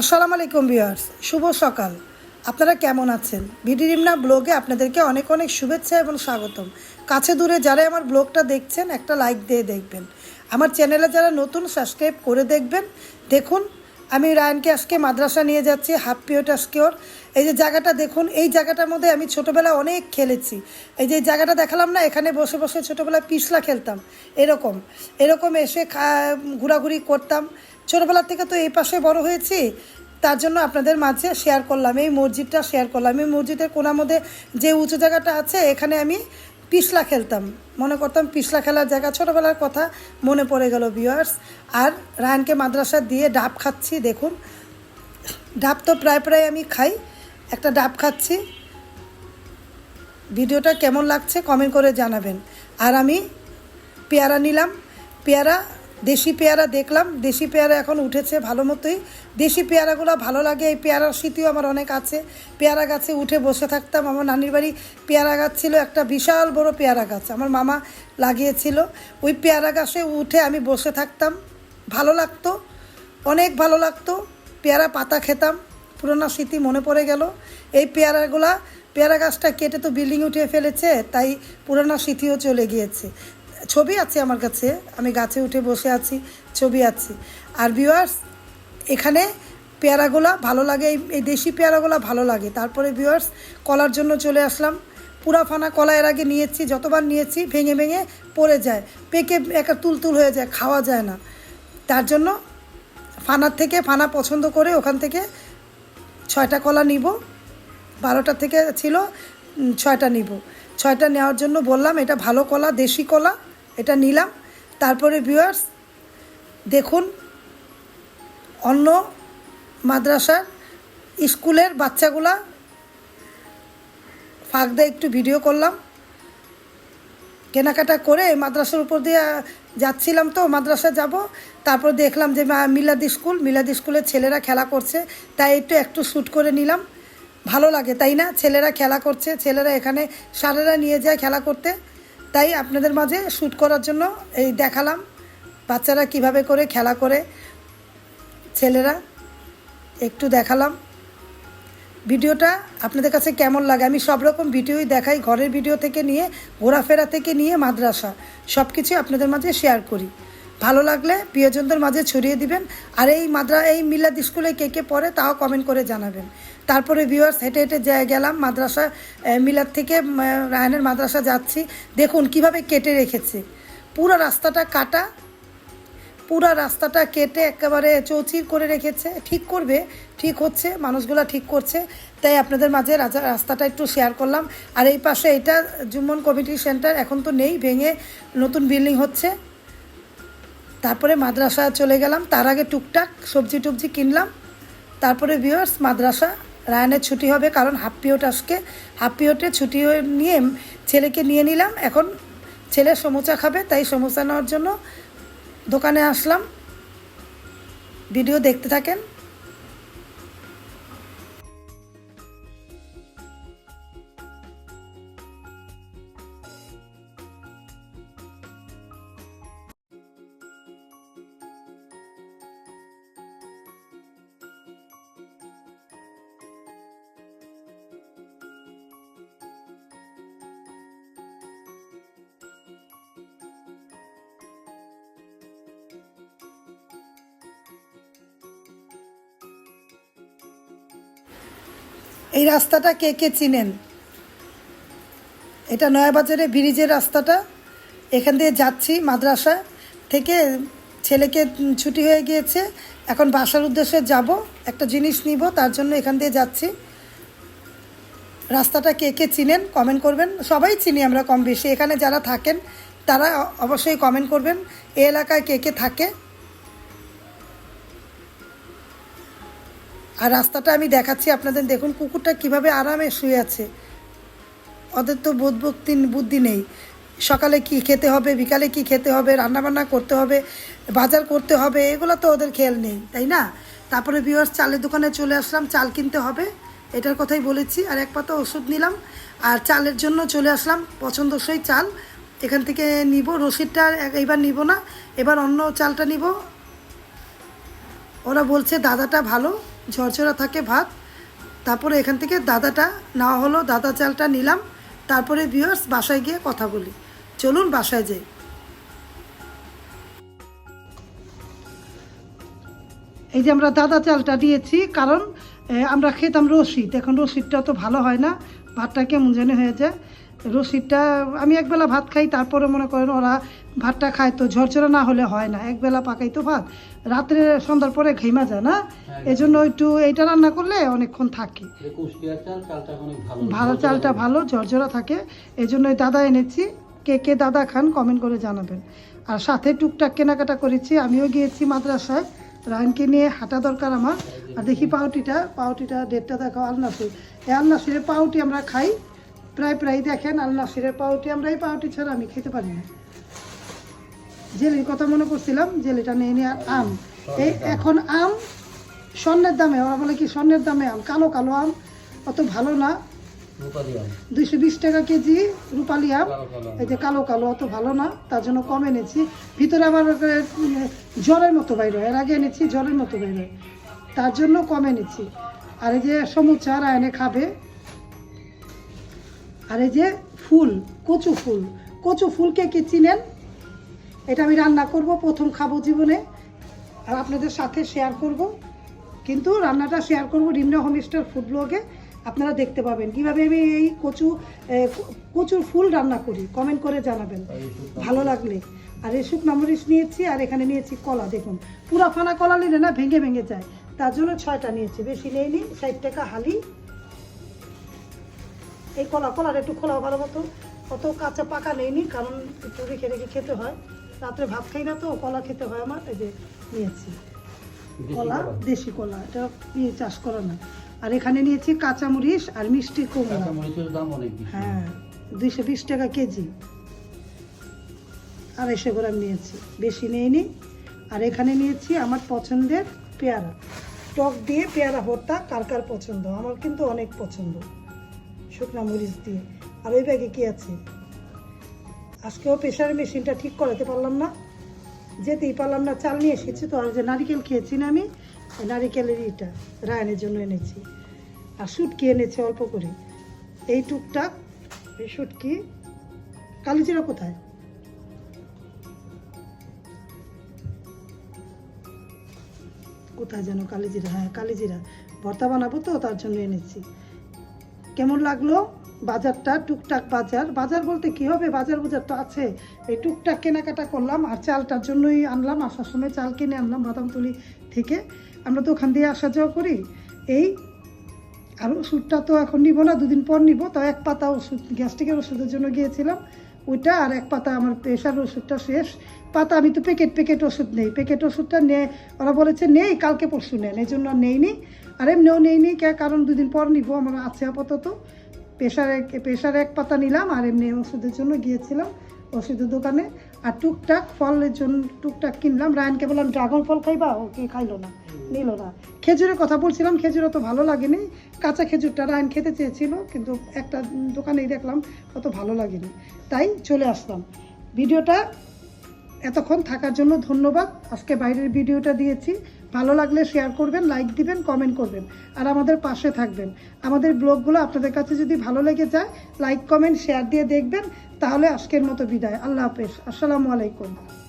আসসালামু আলাইকুম ভিউয়ার্স, শুভ সকাল। আপনারা কেমন আছেন? ভিডিরিমনা ব্লগে আপনাদেরকে অনেক অনেক শুভেচ্ছা এবং স্বাগতম। কাছে দূরে যারা আমার ব্লগটা দেখছেন, একটা লাইক দিয়ে দেখবেন। আমার চ্যানেলে যারা নতুন, সাবস্ক্রাইব করে দেখবেন, দেখুন, আমি রায়নকে আজকে মাদ্রাসা নিয়ে যাচ্ছি, হাফ পিওট আজকে এই যে জায়গাটা দেখুন, এই জায়গাটার মধ্যে আমি ছোটোবেলায় অনেক খেলেছি। এই যে জায়গাটা দেখালাম না, এখানে বসে বসে ছোটোবেলায় পিছলা খেলতাম। এরকম এরকম এসে ঘোরাঘুরি করতাম। ছোটোবেলার থেকে তো এই পাশে বড় হয়েছি, তার জন্য আপনাদের মাঝে শেয়ার করলাম, এই মসজিদটা শেয়ার করলাম। এই মসজিদের কোনার মধ্যে যে উঁচু জায়গাটা আছে, এখানে আমি পিছলা খেলতাম। মনে করতাম পিছলা খেলার জায়গা। ছোটোবেলার কথা মনে পড়ে গেল ভিউয়ার্স আর রায়নকে মাদ্রাসা দিয়ে ডাব খাচ্ছি, দেখুন। ডাব তো প্রায় প্রায় আমি খাই। একটা ডাব খাচ্ছি। ভিডিওটা কেমন লাগছে কমেন্ট করে জানাবেন। আর আমি পেয়ারা নিলাম। পেয়ারা দেশি পেয়ারা দেখলাম। দেশি পেয়ারা এখন উঠেছে ভালো মতোই। দেশি পেয়ারাগুলো ভালো লাগে, এই পেয়ারার স্মৃতিও আমার অনেক আছে। পেয়ারা গাছে উঠে বসে থাকতাম। আমার নানির বাড়ি পেয়ারা গাছ ছিল, একটা বিশাল বড় পেয়ারা গাছ। আমার মামা লাগিয়েছিল। ওই পেয়ারা গাছে উঠে আমি বসে থাকতাম। ভালো লাগতো, অনেক ভালো লাগতো। পেয়ারা পাতা খেতাম। পুরোনো স্মৃতি মনে পড়ে গেল। এই পেয়ারাগুলা, পেয়ারা গাছটা কেটে তো বিল্ডিং উঠিয়ে ফেলেছে, তাই পুরোনো স্মৃতিও চলে গিয়েছে। ছবি আছে আমার কাছে, আমি গাছে উঠে বসে আছি, ছবি আছে। আর ভিউয়ার্স এখানে পেয়ারাগুলা ভালো লাগে, এই- দেশি পেয়ারাগুলা ভালো লাগে। তারপরে ভিউয়ার্স কলার জন্য চলে আসলাম। পুরা ফানা কলা এর আগে নিয়েছি, যতবার নিয়েছি, ভেঙে ভেঙে পড়ে যায়। পেকে একটা তুলতুল হয়ে যায়, খাওয়া যায় না। তার জন্য ফানার থেকে ফানা পছন্দ করে ওখান থেকে ছয়টা কলা নিব। বারোটা থেকে ছিল ছয়টা নিব। ছয়টা নেওয়ার জন্য বললাম, এটা ভালো কলা, দেশি কলা। এটা নিলাম। তারপরে ভিউয়ার্স দেখুন, অন্য মাদ্রাসার স্কুলের বাচ্চাগুলা। ফাঁক দিয়ে একটু ভিডিও করলাম। কেনাকাটা করে মাদ্রাসার উপর দিয়ে যাচ্ছিলাম তো, মাদ্রাসা যাব। তারপর দেখলাম যে মিলাদ স্কুল, মিলাদ স্কুলের ছেলেরা খেলা করছে। তাই একটু একটু শ্যুট করে নিলাম। ভালো লাগে, তাই না? ছেলেরা খেলা করছে, ছেলেরা এখানে সারেরা নিয়ে যায় খেলা করতে। তাই আপনাদের মাঝে শ্যুট করার জন্য এই দেখালাম বাচ্চারা কীভাবে করে খেলা করে। ছেলেরা, একটু দেখালাম। ভিডিওটা আপনাদের কাছে কেমন লাগে? আমি সব রকম ভিডিওই দেখাই ঘরের ভিডিও থেকে নিয়ে, ঘোরাফেরা থেকে নিয়ে, মাদ্রাসা। সব কিছু আপনাদের মাঝে শেয়ার করি। ভালো লাগলে প্রিয়জনদের মাঝে ছড়িয়ে দিবেন। আর এই মাদ্রা, এই মিলাদ স্কুলে কে কে পড়ে তাও কমেন্ট করে জানাবেন। তারপরে ভিউয়ার্স হেঁটে হেঁটে যা গেলাম মাদ্রাসা মিলাদ থেকে রায়নের মাদ্রাসা যাচ্ছি। দেখুন কীভাবে কেটে রেখেছে। পুরো রাস্তাটা কাটা, পুরা রাস্তাটা কেটে একেবারে চৌচির করে রেখেছে। ঠিক করবে, ঠিক হচ্ছে, মানুষগুলা ঠিক করছে। তাই আপনাদের মাঝে রাস্তাটা একটু শেয়ার করলাম। আর এই পাশে এটা জুম্মন কমিটি সেন্টার এখন তো নেই, ভেঙে নতুন বিল্ডিং হচ্ছে। তারপরে মাদ্রাসা চলে গেলাম। তার আগে টুকটাক সবজি টুবজি কিনলাম। তারপরে ভিউয়ার্স মাদ্রাসা রায়নের ছুটি হবে কারণ হাফ পিওট আজকে। হাফ পিওটে ছুটি নিয়ে ছেলেকে নিয়ে নিলাম। এখন ছেলে সমোসা খাবে, তাই সমোসা নেওয়ার জন্য দোকানে আসলাম। ভিডিও দেখতে থাকেন। এই রাস্তাটা কে কে চিনেন? এটা নয়াবাজারে ব্রিজের রাস্তাটা। এখান দিয়ে যাচ্ছি মাদ্রাসা থেকে ছেলেকে ছুটি হয়ে গিয়েছে। এখন বাসার উদ্দেশ্যে যাব। একটা জিনিস নিব, তার জন্য এখান দিয়ে যাচ্ছি। রাস্তাটা কে কে চিনেন কমেন্ট করবেন। সবাই চিনি আমরা কম বেশি। এখানে যারা থাকেন, তারা অবশ্যই কমেন্ট করবেন। এ এলাকায় কে কে থাকে? আর রাস্তাটা আমি দেখাচ্ছি আপনাদের। দেখুন, কুকুরটা কীভাবে আরামে শুয়ে আছে। ওদের তো বোধ ভক্তি, বুদ্ধি নেই। সকালে কি খেতে হবে, বিকালে কি খেতে হবে, রান্নাবান্না করতে হবে, বাজার করতে হবে, এগুলো তো ওদের খেয়াল নেই, তাই না? তারপরে বিয়ার্স চালের দোকানে চলে আসলাম, চাল কিনতে হবে। এটার কথাই বলেছি, আর এক পাতা ওষুধ নিলাম। আর চালের জন্য চলে আসলাম, পছন্দসই চাল। এখান থেকে নিব, রসিদটা এইবার নিব না, এবার অন্য চালটা নিব। ওরা বলছে, দাদাটা ভালো। ঝরঝরা থাকে ভাত। তারপরে এখান থেকে দাদাটা নেওয়া হলো, দাদা চালটা নিলাম। তারপরে ভিউয়ার্স বাসায় গিয়ে কথা বলি। চলুন বাসায় যাই। এই যে আমরা দাদা চালটা দিয়েছি, কারণ আমরা খেতাম রসিদ। এখন রসিদটা তো ভালো হয় না, ভাতটা কেমন যেন হয়ে যায়। রসিদটা আমি একবেলা ভাত খাই, তারপরে মনে করেন ওরা ভাতটা খায় তো ঝরঝরা না হলে হয় না। একবেলা পাকাই তো ভাত রাত্রে সন্ধ্যার পরে ঘেমা যায় না? এই জন্য একটু এইটা রান্না করলে অনেকক্ষণ থাকে। ভালো। চালটা ভালো ঝরঝরা থাকে। এই জন্য এই দাদা এনেছি। কে কে দাদা খান কমেন্ট করে জানাবেন। আর সাথে টুকটাক কেনাকাটা করেছি। আমিও গিয়েছি মাদ্রাসায়। রায়নকে নিয়ে হাঁটা দরকার আমার। আর দেখি পাউটিটা পাউটিটা ডেটটা দেখো আলনাসির এই আলনাসিরের পাউটি আমরা খাই। প্রায় প্রায় দেখেন আলনাসিরের পাউটি আমরা এই পাউটি ছাড়া আমি খেতে পারি না। জেলির কথা মনে করছিলাম জেলিটা নিয়ে নিয়ে আম। এই এখন আম স্বর্ণের দামে ওরা বলে কি স্বর্ণের দামে আম? কালো কালো আম অত ভালো না। দুইশো বিশ টাকা কেজি রূপালি আম। এই যে কালো কালো অত ভালো না তার জন্য কম এনেছি। ভিতরে আবার জ্বরের মতো বাইর এর আগে এনেছি জ্বরের মতো বাইর তার জন্য কম এনেছি। আর এই যে সমুচা রায়নে খাবে। আর এই যে ফুল কচু ফুল। কচু ফুলকে কি চিনেন? এটা আমি রান্না করব প্রথম খাব জীবনে। আর আপনাদের সাথে শেয়ার করব। কিন্তু রান্নাটা শেয়ার করব রিমনা হোমস্টার ফুড ব্লগে আপনারা দেখতে পাবেন। কীভাবে আমি এই কচু কচুর ফুল রান্না করি কমেন্ট করে জানাবেন। ভালো লাগলে। আর এই শুকনো মরিচ নিয়েছি আর এখানে নিয়েছি কলা। দেখুন পুরা ফানা কলা নিলে না ভেঙে ভেঙে যায়। তার জন্য ছয়টা নিয়েছি। বেশি নেই নি ষাট টাকা হালি। এই কলা কলার একটু খোলাও ভালো মতো। অত কাঁচা পাকা নেই নি কারণ একটু রেখে রেখে খেতে হয়। রাত্রে ভাত খাই না তো কলা খেতে হয় আমার এই যে নিয়েছি। কলা। দেশি কলা এটা নিয়ে চাষ করা না। আর এখানে নিয়েছি কাঁচামরিচ আর মিষ্টি কুমড়া। কাঁচা দাম অনেক হ্যাঁ দুইশো বিশ টাকা কেজি। আড়াইশো গ্রাম নিয়েছি। বেশি নেইনি। আর এখানে নিয়েছি আমার পছন্দের পেয়ারা। টক দিয়ে পেয়ারা ভর্তা কার কার পছন্দ? আমার কিন্তু অনেক পছন্দ। শুকনা মরিচ দিয়ে। আর ওই ব্যাগে কি আছে? আজকেও প্রেশার মেশিনটা ঠিক করাতে পারলাম না। যেতেই পারলাম না, চাল নিয়ে এসেছি তো, আর যে নারিকেল খেয়েছি না আমি নারিকেলের ইটা রায়নের জন্য এনেছি। আর শুটকি এনেছি অল্প করে। এই টুকটাক, এই শুটকি, কালিজিরা কোথায়? কোথায় যেন কালিজিরা হ্যাঁ কালিজিরা। ভর্তা বানাবো তো, তার জন্য এনেছি। কেমন লাগল? বাজারটা, টুকটাক বাজার। বাজার বলতে কি হবে? বাজার বাজার তো আছে। এই টুকটাক কেনাকাটা করলাম আর চালটার জন্যই আনলাম, আসার সময় চাল কিনে আনলাম বাদামতলি থেকে। আমরা তো ওখান দিয়ে আসা যাওয়া করি। এই আর ওষুধটা তো এখন নিব না, দুদিন পর নিব। তো এক পাতা ওষুধ, গ্যাস্ট্রিকের ওষুধের জন্য গিয়েছিলাম। ওইটা আর এক পাতা আমার প্রেশার ওষুধটা শেষ। পাতা, আমি তো প্যাকেট প্যাকেট ওষুধ নেই। প্যাকেট ওষুধটা নে, ওরা বলেছে, নেই, কালকে পরশু নেন এই জন্য আর নেইনি। আর এমনিও নেইনি, কে কারণ দুদিন পর নিব, আমার আছে আপাতত। প্রেশার এক প্রেশার এক পাতা নিলাম আর এমনি ওষুধের জন্য গিয়েছিলাম ওষুধের দোকানে। আর টুকটাক ফলের জন্য, টুকটাক কিনলাম। রায়নকে বললাম, ড্রাগন ফল খাইবা? ও কি খাইলো না, নিল না। খেজুরের কথা বলছিলাম খেজুর তো ভালো লাগেনি। কাঁচা খেজুরটা রায়ন খেতে চেয়েছিল, কিন্তু একটা দোকানেই দেখলাম অত ভালো লাগেনি। তাই চলে আসলাম। ভিডিওটা এতক্ষণ থাকার জন্য ধন্যবাদ। আজকে বাইরের ভিডিওটা দিয়েছি। ভালো লাগলে শেয়ার করবেন লাইক দিবেন কমেন্ট করবেন। আর আমাদের পাশে থাকবেন। আমাদের ব্লগগুলো আপনাদের কাছে যদি ভালো লেগে যায় লাইক কমেন্ট শেয়ার দিয়ে দেখবেন। তাহলে আজকের মতো বিদায়। আল্লাহ হাফেজ। আসসালামু আলাইকুম।